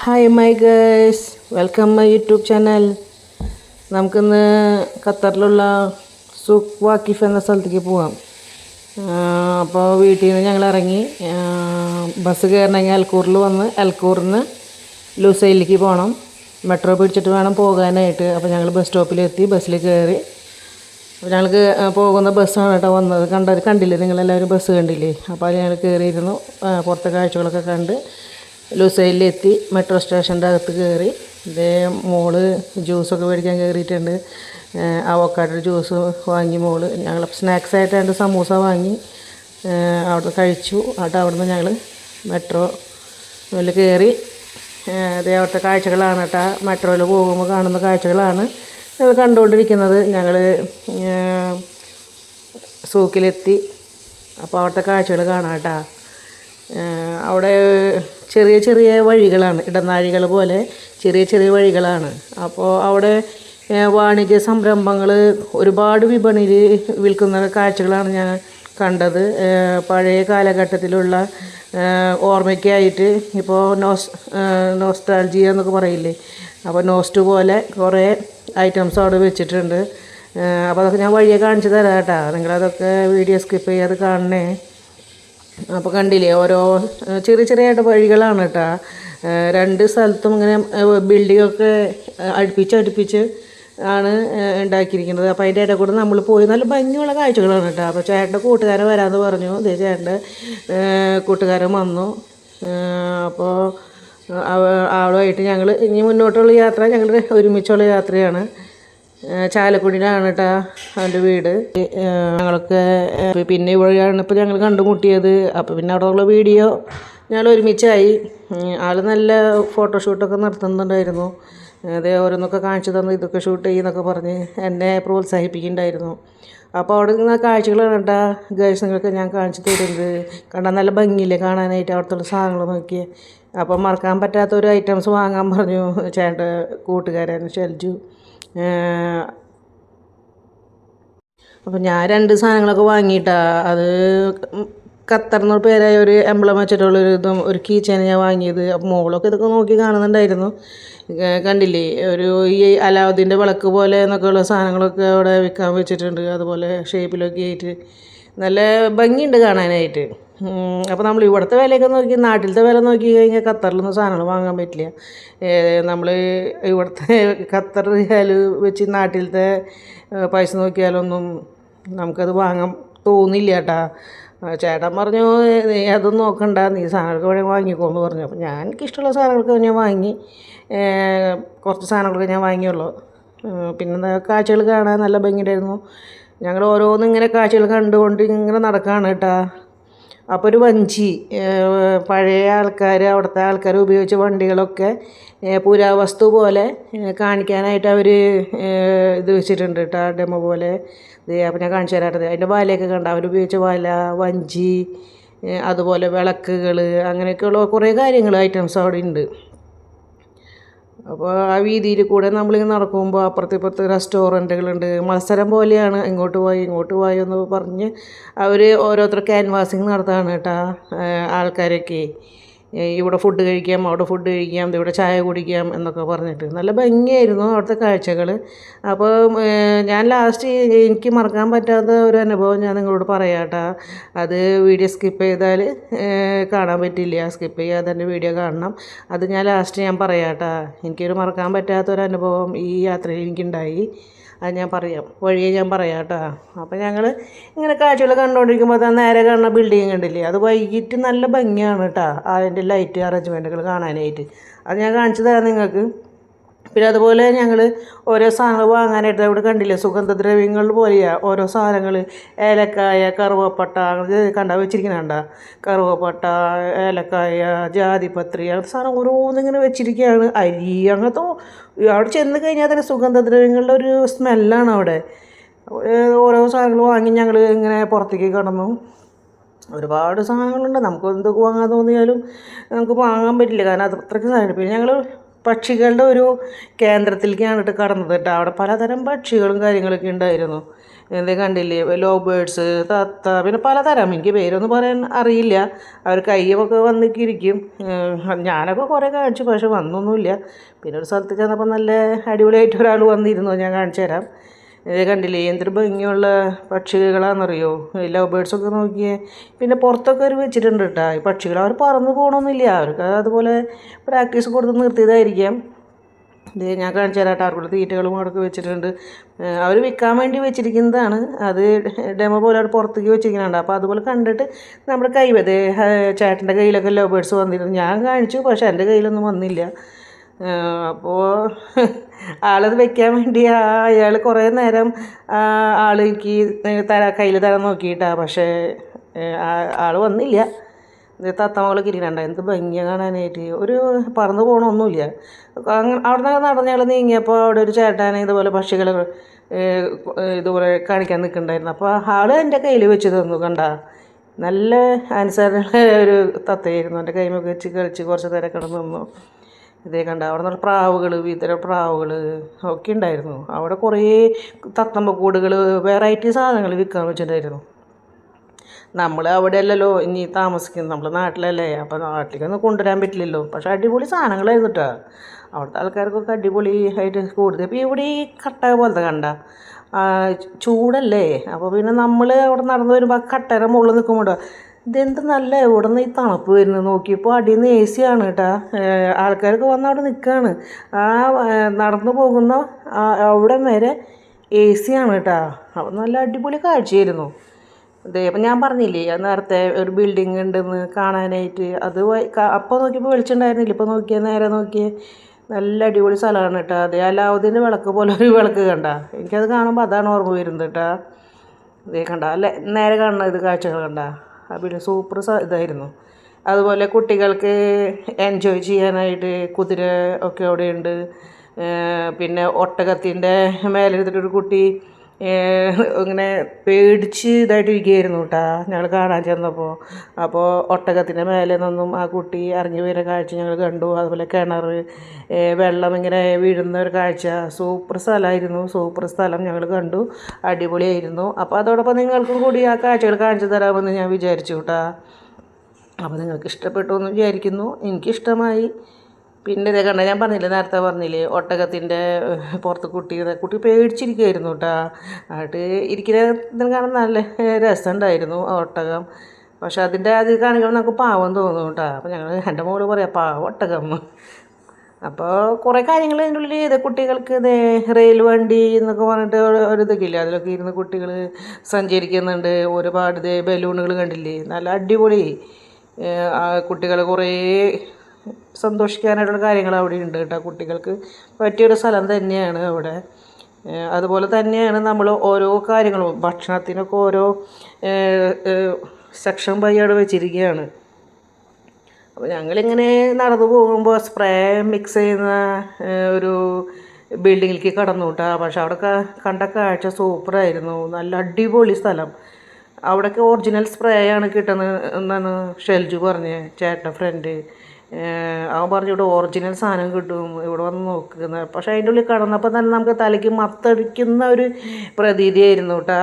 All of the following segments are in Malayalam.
Hi my girls welcome my YouTube channel നമുക്കിന്ന് ഖത്തറിലുള്ള സുഖ് വാക്കിഫ് എന്ന സ്ഥലത്തേക്ക് പോവാം. അപ്പോൾ വീട്ടിൽ നിന്ന് ഞങ്ങൾ ഇറങ്ങി ബസ് കയറണമെങ്കിൽ അൽക്കൂറിൽ വന്ന് അൽക്കൂറിൽ നിന്ന് ലൂസൈലിലേക്ക് പോകണം മെട്രോ പിടിച്ചിട്ട് വേണം പോകാനായിട്ട്. അപ്പോൾ ഞങ്ങൾ ബസ് സ്റ്റോപ്പിലെത്തി ബസ്സിൽ കയറി അപ്പോൾ ഞങ്ങൾക്ക് പോകുന്ന ബസ്സാണ് കേട്ടോ വന്നത്. കണ്ട കണ്ടില്ലേ നിങ്ങളെല്ലാവരും ബസ് കണ്ടില്ലേ? അപ്പോൾ അത് ഞങ്ങൾ കയറിയിരുന്നു പുറത്തെ കാഴ്ചകളൊക്കെ കണ്ട്. ലുസൈലിലെത്തി മെട്രോ സ്റ്റേഷന്റെ അകത്ത് കയറി. ഇതേ മോൾ ജ്യൂസൊക്കെ മേടിക്കാൻ കയറിയിട്ടുണ്ട്. അവക്കാട്ട് ജ്യൂസ് വാങ്ങി മോൾ. ഞങ്ങൾ സ്നാക്സ് ആയിട്ട് രണ്ട് സമൂസ വാങ്ങി. അവിടെ കഴിച്ചു. എന്നിട്ട് അവിടെ നിന്ന് ഞങ്ങൾ മെട്രോയിൽ കയറി. അതേ അവിടുത്തെ കാഴ്ചകളാണ് കേട്ടോ. മെട്രോയിൽ പോകുമ്പോൾ കാണുന്ന കാഴ്ചകളാണ്. ഞങ്ങൾ കണ്ടുകൊണ്ടിരിക്കുന്നത്. ഞങ്ങൾ സൂക്കിലെത്തി. അപ്പോൾ അവിടുത്തെ കാഴ്ചകൾ കാണാം കേട്ടോ. അവിടെ ചെറിയ ചെറിയ വഴികളാണ് ഇടനാഴികൾ പോലെ ചെറിയ ചെറിയ വഴികളാണ്. അപ്പോൾ അവിടെ വാണിജ്യ സംരംഭങ്ങൾ ഒരുപാട് വിപണിയിൽ വിൽക്കുന്ന കാഴ്ചകളാണ് ഞാൻ കണ്ടത്. പഴയ കാലഘട്ടത്തിലുള്ള ഓർമ്മയ്ക്കായിട്ട് ഇപ്പോൾ നോസ് നോസ്റ്റാൾജിയ എന്നൊക്കെ പറയില്ലേ? അപ്പോൾ നോസ്റ്റ് പോലെ കുറേ ഐറ്റംസ് അവിടെ വെച്ചിട്ടുണ്ട്. അപ്പോൾ അതൊക്കെ ഞാൻ വഴിയെ കാണിച്ചു തരാം കേട്ടോ. നിങ്ങളതൊക്കെ വീഡിയോ സ്കിപ്പ് ചെയ്യാതെ കാണണേ. അപ്പോൾ കണ്ടില്ലേ ഓരോ ചെറിയ ചെറിയ വഴികളാണ് കേട്ടോ രണ്ട് സ്ഥലത്തും ഇങ്ങനെ ഏഹ്, അടുപ്പിച്ച് അടുപ്പിച്ച് ആണ് ഉണ്ടാക്കിയിരിക്കുന്നത്. അപ്പോൾ അതിന്റെ ഇടയിൽ കൂടെ നമ്മൾ പോയി നല്ല ഭംഗിയുള്ള കാഴ്ചകളാണ് കേട്ടോ അപ്പോൾ ചേട്ടന്റെ കൂട്ടുകാരൻ വരാമെന്ന് പറഞ്ഞു. അതേ ചേട്ടന്റെ കൂട്ടുകാരൻ വന്നു. അപ്പോൾ അവളുമായിട്ട് ഞങ്ങൾ ഇനി മുന്നോട്ടുള്ള യാത്ര ഞങ്ങളുടെ ഒരുമിച്ചുള്ള യാത്രയാണ്. ചാലക്കുടിയിലാണ് കേട്ടോ അവന്റെ വീട്. ഞങ്ങൾക്ക് പിന്നെ ഇവിടെയാണ് ഇപ്പോൾ ഞങ്ങൾ കണ്ടുമുട്ടിയത്. അപ്പോൾ പിന്നെ അവിടെ ഉള്ള വീഡിയോ ഞങ്ങൾ ഒരുമിച്ചായി. ആൾ നല്ല ഫോട്ടോഷൂട്ടൊക്കെ നടത്തുന്നുണ്ടായിരുന്നു. അതേ ഓരോന്നൊക്കെ കാണിച്ചു തന്നു ഇതൊക്കെ ഷൂട്ട് ചെയ്യുന്നൊക്കെ പറഞ്ഞ് എന്നെ പ്രോത്സാഹിപ്പിക്കുന്നുണ്ടായിരുന്നു. അപ്പോൾ അവിടെ നിന്ന് കാഴ്ചകളാണ് കേട്ടാ ഗേൾസ് നിങ്ങൾക്ക് ഞാൻ കാണിച്ചു തരുന്നത്. കണ്ടാൽ നല്ല ഭംഗിയില്ലേ കാണാനായിട്ട് അവിടുത്തെ സാധനങ്ങൾ നോക്കി അപ്പോൾ മറക്കാൻ പറ്റാത്ത ഒരു ഐറ്റംസ് വാങ്ങാൻ പറഞ്ഞു ചേട്ടന്റെ കൂട്ടുകാരൻ ഷെൽജു. അപ്പോൾ ഞാൻ രണ്ട് സാധനങ്ങളൊക്കെ വാങ്ങിയിട്ടാ. അത് ഖത്തർ എന്ന പേരായ ഒരു എംബ്ലം വെച്ചിട്ടുള്ള ഒരു ഇതും ഒരു കീ ഞാൻ വാങ്ങിയത്. അപ്പോൾ മോളൊക്കെ ഇതൊക്കെ നോക്കി കാണുന്നുണ്ടായിരുന്നു. കണ്ടില്ലേ? ഒരു ഈ അലാവുദ്ദീന്റെ വിളക്ക് പോലെ എന്നൊക്കെയുള്ള സാധനങ്ങളൊക്കെ അവിടെ വിൽക്കാൻ വെച്ചിട്ടുണ്ട്. അതുപോലെ ഷേപ്പിലൊക്കെ ആയിട്ട്. നല്ല ഭംഗിയുണ്ട് കാണാനായിട്ട്. അപ്പോൾ നമ്മൾ ഇവിടുത്തെ വിലയൊക്കെ നോക്കി നാട്ടിലത്തെ വില നോക്കി കഴിഞ്ഞാൽ ഖത്തറിലൊന്നും സാധനങ്ങൾ വാങ്ങാൻ പറ്റില്ല. നമ്മൾ ഇവിടുത്തെ ഖത്തർ റിയാൽ വെച്ച് നാട്ടിലത്തെ പൈസ നോക്കിയാലൊന്നും നമുക്കത് വാങ്ങാൻ തോന്നില്ല കേട്ടാ. ചേട്ടൻ പറഞ്ഞു നീ അതൊന്നും നോക്കണ്ട നീ സാധനങ്ങൾക്ക് വേണമെങ്കിൽ വാങ്ങിക്കോന്ന് പറഞ്ഞു. അപ്പോൾ ഞാൻ എനിക്കിഷ്ടമുള്ള സാധനങ്ങളൊക്കെ ഞാൻ വാങ്ങി കുറച്ച് സാധനങ്ങളൊക്കെ ഞാൻ വാങ്ങിയുള്ളൂ. പിന്നെ കാഴ്ചകൾ കാണാൻ നല്ല ഭംഗിയുണ്ടായിരുന്നു. ഞങ്ങൾ ഓരോന്നും ഇങ്ങനെ കാഴ്ചകൾ കണ്ടുകൊണ്ട് ഇങ്ങനെ നടക്കുകയാണ് കേട്ടാ. അപ്പോൾ ഒരു വഞ്ചി പഴയ ആൾക്കാർ അവിടുത്തെ ആൾക്കാർ ഉപയോഗിച്ച വണ്ടികളൊക്കെ പുരാവസ്തു പോലെ കാണിക്കാനായിട്ട് അവർ ഇത് വെച്ചിട്ടുണ്ട് കേട്ടോ ഡെമോ പോലെ. ഇത് അപ്പം ഞാൻ കാണിച്ചു തരാറുണ്ട് അതിന്റെ വലയൊക്കെ കണ്ട? അവർ ഉപയോഗിച്ച വല വഞ്ചി അതുപോലെ വിളക്കുകൾ അങ്ങനെയൊക്കെയുള്ള കുറേ കാര്യങ്ങൾ ഐറ്റംസ് അവിടെ ഉണ്ട്. അപ്പോൾ ആ വീതിയിൽ കൂടെ നമ്മളിങ്ങനെ നടക്കുമ്പോൾ അപ്പുറത്തിപ്പുറത്ത് റെസ്റ്റോറന്റുകളുണ്ട് മത്സരം പോലെയാണ്. ഇങ്ങോട്ട് പോയി ഇങ്ങോട്ട് പോയി എന്ന് പറഞ്ഞ് അവർ ഓരോരുത്തർ ക്യാൻവാസിങ് നടത്താണ് കേട്ടോ ആൾക്കാരൊക്കെ. ഇവിടെ ഫുഡ് കഴിക്കാം അവിടെ ഫുഡ് കഴിക്കാം ഇവിടെ ചായ കുടിക്കാം എന്നൊക്കെ പറഞ്ഞിട്ട്. നല്ല ഭംഗിയായിരുന്നു അവിടുത്തെ കാഴ്ചകൾ അപ്പോൾ ഞാൻ ലാസ്റ്റ് എനിക്ക് മറക്കാൻ പറ്റാത്ത ഒരു അനുഭവം ഞാൻ നിങ്ങളോട് പറയാട്ട. അത് വീഡിയോ സ്കിപ്പ് ചെയ്താൽ കാണാൻ പറ്റില്ല. സ്കിപ്പ് ചെയ്യാതെ തന്നെ വീഡിയോ കാണണം. അത് ഞാൻ ലാസ്റ്റ് ഞാൻ പറയാട്ടാ. എനിക്കൊരു മറക്കാൻ പറ്റാത്ത ഒരു അനുഭവം ഈ യാത്രയിൽ എനിക്കുണ്ടായി. അത് ഞാൻ പറയാം. വഴിയെ ഞാൻ പറയാം കേട്ടോ. അപ്പോൾ ഞങ്ങൾ ഇങ്ങനെ കാഴ്ചകൾ കണ്ടുകൊണ്ടിരിക്കുമ്പോൾ തന്നെ നേരെ കാണുന്ന ബിൽഡിങ് കണ്ടില്ലേ? അത് വൈകിട്ട് നല്ല ഭംഗിയാണ് കേട്ടോ. അതിന്റെ ലൈറ്റ് അറേഞ്ച്മെന്റുകൾ കാണാനായിട്ട്. അത് ഞാൻ കാണിച്ചു തരാം നിങ്ങൾക്ക്. പിന്നെ അതുപോലെ ഞങ്ങൾ ഓരോ സാധനങ്ങൾ വാങ്ങാനായിട്ട് അവിടെ കണ്ടില്ലേ? സുഗന്ധദ്രവ്യങ്ങൾ പോലെയാണ് ഓരോ സാധനങ്ങൾ ഏലക്കായ കറുവപ്പട്ട അങ്ങനെ കണ്ട വെച്ചിരിക്കുന്നുണ്ട കറുവപ്പട്ട ഏലക്കായ ജാതിപത്രി അങ്ങനത്തെ സാധനം ഓരോന്നിങ്ങനെ വെച്ചിരിക്കുകയാണ് അരി അങ്ങനത്തെ അവിടെ ചെന്ന് കഴിഞ്ഞാൽ തന്നെ സുഗന്ധദ്രവ്യങ്ങളുടെ ഒരു സ്മെല്ലാണ് അവിടെ. ഓരോ സാധനങ്ങൾ വാങ്ങി ഞങ്ങൾ ഇങ്ങനെ പുറത്തേക്ക് കടന്നു. ഒരുപാട് സാധനങ്ങളുണ്ട്. നമുക്ക് എന്തൊക്കെ വാങ്ങാൻ തോന്നിയാലും നമുക്ക് വാങ്ങാൻ പറ്റില്ല. കാരണം അത് അത്രയ്ക്ക് സാധനം പിന്നെ ഞങ്ങൾ പക്ഷികളുടെ ഒരു കേന്ദ്രത്തിലേക്കാണ് കേട്ടോ കടന്നത് കേട്ടോ. അവിടെ പലതരം പക്ഷികളും കാര്യങ്ങളൊക്കെ ഉണ്ടായിരുന്നു. എന്തേ കണ്ടില്ലേ? ലോ ബേഡ്സ് തത്ത പിന്നെ പലതരം. എനിക്ക് പേരൊന്നും പറയാൻ അറിയില്ല. അവർ കയ്യൊക്കെ വന്നിരിക്കും ഞാനൊക്കെ കുറേ കാണിച്ചു പക്ഷെ വന്നൊന്നുമില്ല. പിന്നെ ഒരു സ്ഥലത്ത് ചെന്നപ്പോൾ നല്ല അടിപൊളിയായിട്ട് ഒരാൾ വന്നിരുന്നു. ഞാൻ കാണിച്ചു തരാം. ഇത് കണ്ടില്ലേ? എന്തൊരു ഭംഗിയുള്ള പക്ഷികളാണെന്നറിയോ? ലവ് ബേഡ്സൊക്കെ നോക്കിയേ. പിന്നെ പുറത്തൊക്കെ അവർ വെച്ചിട്ടുണ്ട് കേട്ടോ ഈ പക്ഷികൾ അവർ പറന്ന് പോകണമെന്നില്ല അവർക്ക് അതുപോലെ പ്രാക്ടീസ് കൊടുത്ത് നിർത്തിയതായിരിക്കാം. ഇത് ഞാൻ കാണിച്ചു തരാം ടാർക്കുള്ള തീറ്റകളും അവിടെയൊക്കെ വെച്ചിട്ടുണ്ട്. അവർ വിൽക്കാൻ വേണ്ടി വെച്ചിരിക്കുന്നതാണ്. അത് ഡെമോ പോലെ അവിടെ പുറത്തേക്ക് വെച്ചിരിക്കുന്നുണ്ട് അപ്പോൾ അതുപോലെ കണ്ടിട്ട് നമ്മുടെ കൈ ചേട്ടന്റെ കയ്യിലൊക്കെ ലവ് ബേഡ്സ് വന്നിരുന്നു. ഞാൻ കാണിച്ചു പക്ഷേ എന്റെ കയ്യിലൊന്നും വന്നില്ല. അപ്പോൾ ആളത് വെക്കാൻ വേണ്ടി ആ അയാൾ കുറേ നേരം ആൾ എനിക്ക് തര കയ്യിൽ തരാൻ നോക്കിയിട്ടാണ് പക്ഷേ ആൾ വന്നില്ല. ഇത് തത്തമകളൊക്കെ ഇരിക്കണ്ട എന്ത് ഭംഗിയ കാണാനായിട്ട്. ഒരു പറന്ന് പോകണമൊന്നുമില്ല അവിടെ നിന്ന് നടന്നയാൾ നീങ്ങിയപ്പോൾ അവിടെ ഒരു ചേട്ടൻ ഇതുപോലെ പക്ഷികൾ ഇതുപോലെ കാണിക്കാൻ നിൽക്കുന്നുണ്ടായിരുന്നു അപ്പോൾ ആൾ എന്റെ കയ്യിൽ വെച്ച് തന്നു കണ്ട. നല്ല അനുസരണ ഒരു തത്തയായിരുന്നു. എന്റെ കൈമൊക്കെ വെച്ച് കളിച്ച് കുറച്ച് നേരം കിടന്ന്. നിന്നു ഇതേ കണ്ട അവിടെ നിന്ന് പ്രാവുകൾ വിതര പ്രാവുകൾ ഒക്കെ ഉണ്ടായിരുന്നു. അവിടെ കുറേ തത്തമ്പ കൂടുകൾ വെറൈറ്റി സാധനങ്ങൾ വിൽക്കാൻ വെച്ചിട്ടുണ്ടായിരുന്നു. നമ്മൾ അവിടെ അല്ലല്ലോ ഇനി താമസിക്കുന്നത് നമ്മൾ നാട്ടിലല്ലേ? അപ്പോൾ നാട്ടിലേക്കൊന്നും കൊണ്ടുവരാൻ പറ്റില്ലല്ലോ. പക്ഷേ അടിപൊളി സാധനങ്ങളായിരുന്നു കേട്ടോ അവിടുത്തെ ആൾക്കാർക്കൊക്കെ അടിപൊളി ആയിട്ട് കൂടുതൽ. ഇപ്പോൾ ഇവിടെ ഈ കട്ട പോലത്തെ കണ്ട ചൂടല്ലേ? അപ്പോൾ പിന്നെ നമ്മൾ അവിടെ നടന്നു വരുമ്പോൾ കട്ടയുടെ മുകളിൽ നിൽക്കുമ്പോൾ ഇതെന്ത് നല്ല എവിടെ നിന്ന് ഈ തണുപ്പ് വരുന്നത് നോക്കിയപ്പോൾ അടിയിൽ നിന്ന് എ സി ആണ് കേട്ടോ. ആൾക്കാരൊക്കെ വന്ന് അവിടെ നിൽക്കുകയാണ് ആ നടന്നു പോകുന്ന അവിടെ വരെ എ സി ആണ് കേട്ടോ. അപ്പം നല്ല അടിപൊളി കാഴ്ചയായിരുന്നു. അതെ അപ്പം ഞാൻ പറഞ്ഞില്ലേ നേരത്തെ ഒരു ബിൽഡിങ് ഉണ്ടെന്ന് കാണാനായിട്ട്. അത് അപ്പോൾ നോക്കിയപ്പോൾ വെളിച്ചുണ്ടായിരുന്നില്ല ഇപ്പോൾ നോക്കിയാൽ നേരെ നോക്കിയേ നല്ല അടിപൊളി സ്ഥലമാണ് കേട്ടോ. അതേ അലാവുദ്ദീന്റെ വിളക്ക് പോലെ ഒരു വിളക്ക് കണ്ട. എനിക്കത് കാണുമ്പോൾ അതാണ് ഓർമ്മ വരുന്നത് കേട്ടോ. ഇതേ കണ്ട. അല്ലേ നേരെ കാണുന്ന ഇത് കാഴ്ചകൾ കണ്ട. പിന്നെ സൂപ്പർ ഇതായിരുന്നു. അതുപോലെ കുട്ടികൾക്ക് എൻജോയ് ചെയ്യാനായിട്ട് കുതിര ഒക്കെ അവിടെയുണ്ട്. പിന്നെ ഒട്ടകത്തിന്റെ മേലിരുന്നിട്ടൊരു കുട്ടി ഇങ്ങനെ പേടിച്ച് ഇതായിട്ടിരിക്കുകയായിരുന്നു കേട്ടോ ഞങ്ങൾ കാണാൻ ചെന്നപ്പോൾ അപ്പോൾ ഒട്ടകത്തിന്റെ മേലെ നിന്നും ആ കുട്ടി ഇറങ്ങി വരുന്ന കാഴ്ച ഞങ്ങൾ കണ്ടു. അതുപോലെ കിണർ വെള്ളം ഇങ്ങനെ വീഴുന്ന ഒരു കാഴ്ച. സൂപ്പർ സ്ഥലമായിരുന്നു. സൂപ്പർ സ്ഥലം ഞങ്ങൾ കണ്ടു. അടിപൊളിയായിരുന്നു. അപ്പോൾ അതോടൊപ്പം നിങ്ങൾക്കും കൂടി ആ കാഴ്ചകൾ കാണിച്ചു തരാമെന്ന് ഞാൻ വിചാരിച്ചു കേട്ടോ അപ്പോൾ നിങ്ങൾക്ക് ഇഷ്ടപ്പെട്ടു എന്ന് വിചാരിക്കുന്നു. എനിക്കിഷ്ടമായി. പിന്നെ ഇതേ കണ്ട ഞാൻ പറഞ്ഞില്ലേ നേരത്തെ പറഞ്ഞില്ലേ ഒട്ടകത്തിന്റെ പുറത്ത് കുട്ടി കുട്ടി പേടിച്ചിരിക്കുമായിരുന്നു കേട്ടോ. ആയിട്ട് ഇരിക്കുന്ന കാണാൻ നല്ല രസമുണ്ടായിരുന്നു ഒട്ടകം. പക്ഷെ അതിന്റെ അത് കാണിക്കുമ്പോൾ നമുക്ക് പാവം തോന്നും കേട്ടോ. അപ്പോൾ ഞങ്ങൾ എന്റെ മോൾ പറയാം പാവം ഒട്ടകം. അപ്പോൾ കുറേ കാര്യങ്ങൾ അതിന്റെ ഉള്ളിൽ ഇത് കുട്ടികൾക്ക് ഇത് റെയിൽ വണ്ടി എന്നൊക്കെ പറഞ്ഞിട്ട് ഒരു ഇതൊക്കെ അതിലൊക്കെ ഇരുന്ന് കുട്ടികൾ സഞ്ചരിക്കുന്നുണ്ട്. ഒരുപാട് ഇത് ബലൂണുകൾ കണ്ടില്ലേ നല്ല അടിപൊളി. കുട്ടികൾ കുറേ സന്തോഷിക്കാനായിട്ടുള്ള കാര്യങ്ങൾ അവിടെ ഉണ്ട് കേട്ടോ. കുട്ടികൾക്ക് പറ്റിയൊരു സ്ഥലം തന്നെയാണ് അവിടെ. അതുപോലെ തന്നെയാണ് നമ്മൾ ഓരോ കാര്യങ്ങളും. ഭക്ഷണത്തിനൊക്കെ ഓരോ സെക്ഷൻ ബൈ അവിടെ വെച്ചിരിക്കുകയാണ്. അപ്പോൾ ഞങ്ങളിങ്ങനെ നടന്നു പോകുമ്പോൾ സ്പ്രേ മിക്സ് ചെയ്യുന്ന ഒരു ബിൽഡിങ്ങിലേക്ക് കടന്നു കേട്ടോ. പക്ഷെ അവിടെ കണ്ട കാഴ്ച സൂപ്പറായിരുന്നു. നല്ല അടിപൊളി സ്ഥലം. അവിടെയൊക്കെ ഒറിജിനൽ സ്പ്രേ ആണ് കിട്ടുന്നത് എന്നാണ് ഷെൽജു പറഞ്ഞത് ചേട്ടൻ ഫ്രണ്ട് അവൻ പറഞ്ഞു ഇവിടെ ഒറിജിനൽ സാധനം കിട്ടും ഇവിടെ വന്ന് നോക്കുന്ന. പക്ഷേ അതിന്റെ ഉള്ളിൽ കടന്നപ്പോൾ തന്നെ നമുക്ക് തലയ്ക്ക് മത്തടിക്കുന്ന ഒരു പ്രതീതിയായിരുന്നു കേട്ടോ.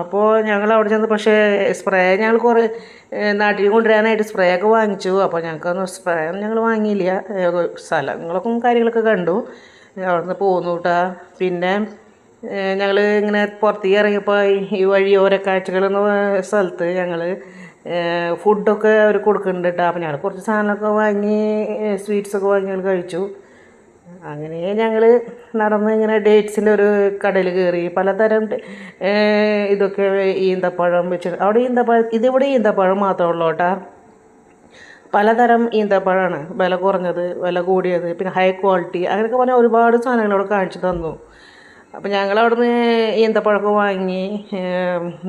അപ്പോൾ ഞങ്ങൾ അവിടെ ചെന്ന് പക്ഷേ സ്പ്രേ ഞങ്ങൾ കുറേ നാട്ടിൽ കൊണ്ടുവരാനായിട്ട് സ്പ്രേ ഒക്കെ വാങ്ങിച്ചു. അപ്പോൾ ഞങ്ങൾക്കൊന്നും സ്പ്രേ ഒന്നും ഞങ്ങൾ വാങ്ങിയില്ല. സ്ഥലങ്ങളൊക്കെ കാര്യങ്ങളൊക്കെ കണ്ടു. അവിടെ നിന്ന് പോന്നു കേട്ടോ. പിന്നെ ഞങ്ങൾ ഇങ്ങനെ പുറത്തേക്ക് ഇറങ്ങിയപ്പോൾ ഈ വഴി ഓരോ കാഴ്ചകൾ എന്ന സ്ഥലത്ത് ഞങ്ങൾ ഫുഡൊക്കെ അവർ കൊടുക്കുന്നുണ്ട് കേട്ടോ അപ്പോൾ ഞങ്ങൾ കുറച്ച് സാധനമൊക്കെ വാങ്ങി സ്വീറ്റ്സൊക്കെ വാങ്ങി ഞങ്ങൾ കഴിച്ചു. അങ്ങനെ ഞങ്ങൾ നടന്ന് ഇങ്ങനെ ഡേറ്റ്സിന്റെ ഒരു കടയിൽ കയറി പലതരം ഇതൊക്കെ ഈന്തപ്പഴം വെച്ച്. അവിടെ ഈന്തപ്പഴം ഇതിവിടെ ഈന്തപ്പഴം മാത്രമേ ഉള്ളൂ കേട്ടോ പലതരം ഈന്തപ്പഴമാണ് വില കുറഞ്ഞത് വില കൂടിയത്. പിന്നെ ഹൈ ക്വാളിറ്റി അങ്ങനെയൊക്കെ പറഞ്ഞാൽ ഒരുപാട് സാധനങ്ങൾ അവിടെ കാണിച്ചു തന്നു. അപ്പോൾ ഞങ്ങൾ അവിടുന്ന് ഈന്തപ്പഴമൊക്കെ വാങ്ങി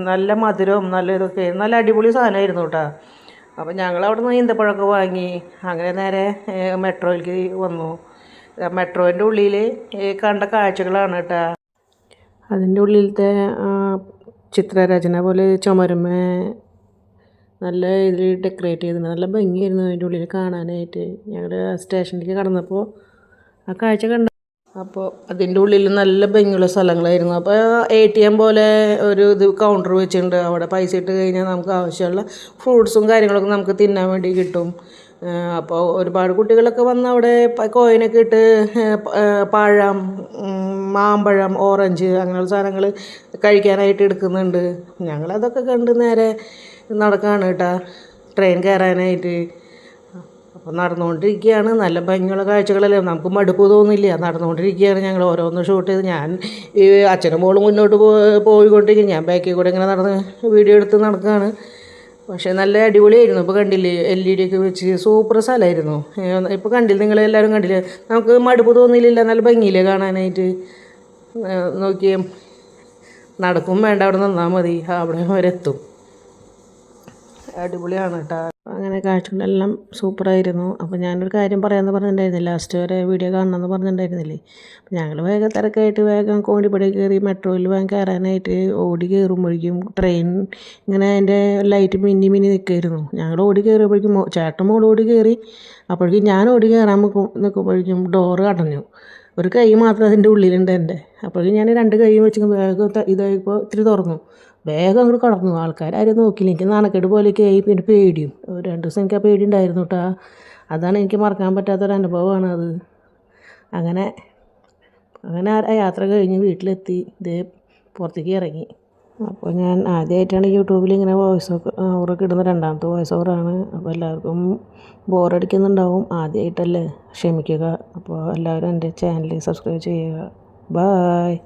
നല്ല മധുരവും നല്ല ഇതൊക്കെ നല്ല അടിപൊളി സാധനമായിരുന്നു കേട്ടോ. അപ്പോൾ ഞങ്ങൾ അവിടുന്ന് ഈന്തപ്പഴമൊക്കെ വാങ്ങി അങ്ങനെ നേരെ മെട്രോയിലേക്ക് വന്നു. മെട്രോന്റെ ഉള്ളിൽ കണ്ട കാഴ്ചകളാണ് കേട്ടോ. അതിന്റെ ഉള്ളിലത്തെ ചിത്രരചന പോലെ ചുമരുമ നല്ല ഇതിൽ ഡെക്കറേറ്റ് ചെയ്തിരുന്നു. നല്ല ഭംഗിയായിരുന്നു അതിന്റെ ഉള്ളിൽ കാണാനായിട്ട്. ഞങ്ങൾ സ്റ്റേഷനിലേക്ക് കടന്നപ്പോൾ ആ കാഴ്ച കണ്ട അപ്പോൾ അതിന്റെ ഉള്ളിൽ നല്ല ഭംഗിയുള്ള സ്ഥലങ്ങളായിരുന്നു. അപ്പോൾ എ ടി എം പോലെ ഒരു ഇത് കൗണ്ടർ വെച്ചിട്ടുണ്ട്. അവിടെ പൈസ ഇട്ട് കഴിഞ്ഞാൽ നമുക്ക് ആവശ്യമുള്ള ഫ്രൂട്ട്സും കാര്യങ്ങളൊക്കെ നമുക്ക് തിന്നാൻ വേണ്ടി കിട്ടും. അപ്പോൾ ഒരുപാട് കുട്ടികളൊക്കെ വന്ന് അവിടെ കോയിനൊക്കെ ഇട്ട് പഴം മാമ്പഴം ഓറഞ്ച് അങ്ങനെയുള്ള സാധനങ്ങൾ കഴിക്കാനായിട്ട് എടുക്കുന്നുണ്ട്. ഞങ്ങളതൊക്കെ കണ്ട് നേരെ നടക്കുകയാണ് കേട്ടോ. ട്രെയിൻ കയറാനായിട്ട് അപ്പോൾ നടന്നുകൊണ്ടിരിക്കുകയാണ്. നല്ല ഭംഗിയുള്ള കാഴ്ചകളല്ലേ. നമുക്ക് മടുപ്പ് തോന്നില്ല. നടന്നുകൊണ്ടിരിക്കുകയാണ് ഞങ്ങൾ ഓരോന്ന് ഷൂട്ട് ചെയ്ത് ഞാൻ ഈ അച്ഛനും മോളും മുന്നോട്ട് പോയി പോയിക്കൊണ്ടിരിക്കും ഞാൻ ബാക്കിൽ കൂടെ ഇങ്ങനെ നടന്ന് വീഡിയോ എടുത്ത് നടക്കുകയാണ്. പക്ഷേ നല്ല അടിപൊളിയായിരുന്നു. ഇപ്പോൾ കണ്ടില്ലേ? എൽ ഇ ഡി ഒക്കെ വെച്ച് സൂപ്പർ സ്ഥലമായിരുന്നു. ഇപ്പോൾ കണ്ടില്ല? നിങ്ങളെല്ലാവരും കണ്ടില്ലേ? നമുക്ക് മടുപ്പ് തോന്നിയില്ല. നല്ല ഭംഗിയില്ലേ കാണാനായിട്ട്? നോക്കിയേ. നടക്കും വേണ്ട. അവിടെ നിന്നാൽ മതി. അവിടെ വരെത്തും അടിപൊളിയാണ് കേട്ടോ. അങ്ങനെ കാഴ്ചകളെല്ലാം സൂപ്പറായിരുന്നു. അപ്പോൾ ഞാനൊരു കാര്യം പറയാമെന്ന് പറഞ്ഞിട്ടുണ്ടായിരുന്നില്ല? ലാസ്റ്റ് വരെ വീഡിയോ കാണണമെന്ന് പറഞ്ഞിട്ടുണ്ടായിരുന്നില്ലേ? ഞങ്ങൾ വേഗം തിരക്കായിട്ട് വേഗം കോണിപ്പടി കയറി മെട്രോയിൽ വേഗം കയറാനായിട്ട് ഓടി കയറുമ്പോഴേക്കും ട്രെയിൻ ഇങ്ങനെ അതിന്റെ ലൈറ്റ് മിന്നി മിന്നി നിൽക്കുമായിരുന്നു ഞങ്ങൾ ഓടി കയറിയപ്പോഴേക്കും ചേട്ടൻ മോൾ ഓടി കയറി. അപ്പോഴേക്കും ഞാൻ ഓടി കയറാൻ നിൽക്കും നിൽക്കുമ്പോഴേക്കും ഡോറ് അടഞ്ഞു ഒരു കൈ മാത്രം അതിന്റെ ഉള്ളിലുണ്ട് എന്റെ. അപ്പോഴേക്കും ഞാൻ രണ്ട് കൈയും വെച്ചിട്ട് വേഗം ഇതായപ്പോൾ ഇത്തിരി തുറന്നു. വേഗം അങ്ങോട്ട് കടന്നു. ആൾക്കാരും നോക്കിയില്ല എനിക്ക് നാണക്കേട് പോലെയൊക്കെ ആയി. പിന്നെ പേടിയും. രണ്ട് ദിവസം എനിക്ക് ആ പേടി ഉണ്ടായിരുന്നു കേട്ടോ അതാണ് എനിക്ക് മറക്കാൻ പറ്റാത്തൊരു അനുഭവമാണ് അത്. അങ്ങനെ അങ്ങനെ ആ യാത്ര കഴിഞ്ഞ് വീട്ടിലെത്തി. ഇതേ പുറത്തേക്ക് ഇറങ്ങി. അപ്പോൾ ഞാൻ ആദ്യമായിട്ടാണ് യൂട്യൂബിൽ ഇങ്ങനെ വോയിസ് ഓവറൊക്കെ ഇടുന്ന രണ്ടാമത്തെ വോയിസ് ഓവറാണ് അപ്പോൾ എല്ലാവർക്കും ബോറടിക്കുന്നുണ്ടാവും ആദ്യമായിട്ടല്ലേ ക്ഷമിക്കുക. അപ്പോൾ എല്ലാവരും എന്റെ ചാനൽ സബ്സ്ക്രൈബ് ചെയ്യുക. ബായ്